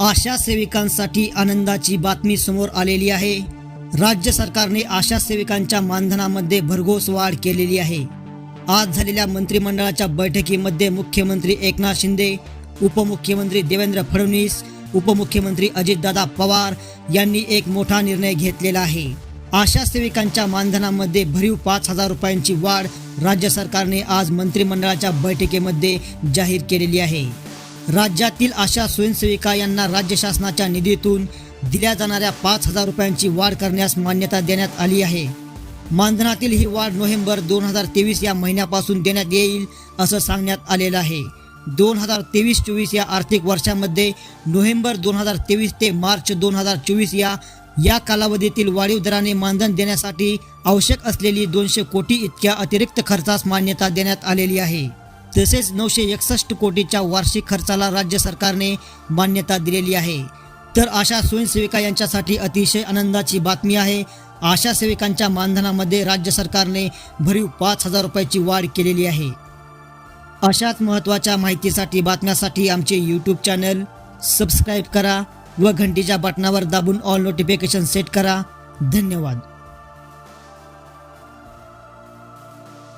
आशा सेविकांसाठी आनंदाची बातमी समोर आलेली आहे. राज्य सरकारने आशा सेविकांच्या मानधनामध्ये भरघोस वाढ केलेली आहे. आज झालेल्या मंत्रिमंडळाच्या बैठकीमध्ये मुख्यमंत्री एकनाथ शिंदे उपमुख्यमंत्री देवेंद्र फडणवीस उपमुख्यमंत्री अजितदादा पवार यांनी एक मोठा निर्णय घेतलेला आहे. आशा सेविकांच्या मानधनामध्ये भरीव पाच हजार रुपयांची वाढ राज्य सरकारने आज मंत्रिमंडळाच्या बैठकीमध्ये जाहीर केलेली आहे. राज्यातील आशा स्वयंसेविका यांना राज्य शासनाच्या निधीतून दिल्या जाणाऱ्या पाच हजार रुपयांची वाढ करण्यास मान्यता देण्यात आली आहे. मानधनातील ही वाढ नोव्हेंबर दोन हजार तेवीस या महिन्यापासून देण्यात येईल असं सांगण्यात आलेलं आहे. दोन हजार तेवीस चोवीस या आर्थिक वर्षामध्ये नोव्हेंबर दोन हजार तेवीस ते मार्च दोन हजार चोवीस या या कालावधीतील वाढीव दराने मानधन देण्यासाठी आवश्यक असलेली दोनशे कोटी इतक्या अतिरिक्त खर्चास मान्यता देण्यात आलेली आहे. तसेच नऊशे एकसष्ट कोटीच्या वार्षिक खर्चाला राज्य सरकारने मान्यता दिलेली आहे. तर आशा स्वयंसेविका यांच्यासाठी अतिशय आनंदाची बातमी आहे. आशा सेविकांच्या मानधनामध्ये राज्य सरकारने भरीव पाच हजार रुपयाची वाढ केलेली आहे. अशाच महत्त्वाच्या माहितीसाठी बातम्यासाठी आमचे यूट्यूब चॅनल सबस्क्राईब करा व घंटीच्या बटनावर दाबून ऑल नोटिफिकेशन सेट करा. धन्यवाद.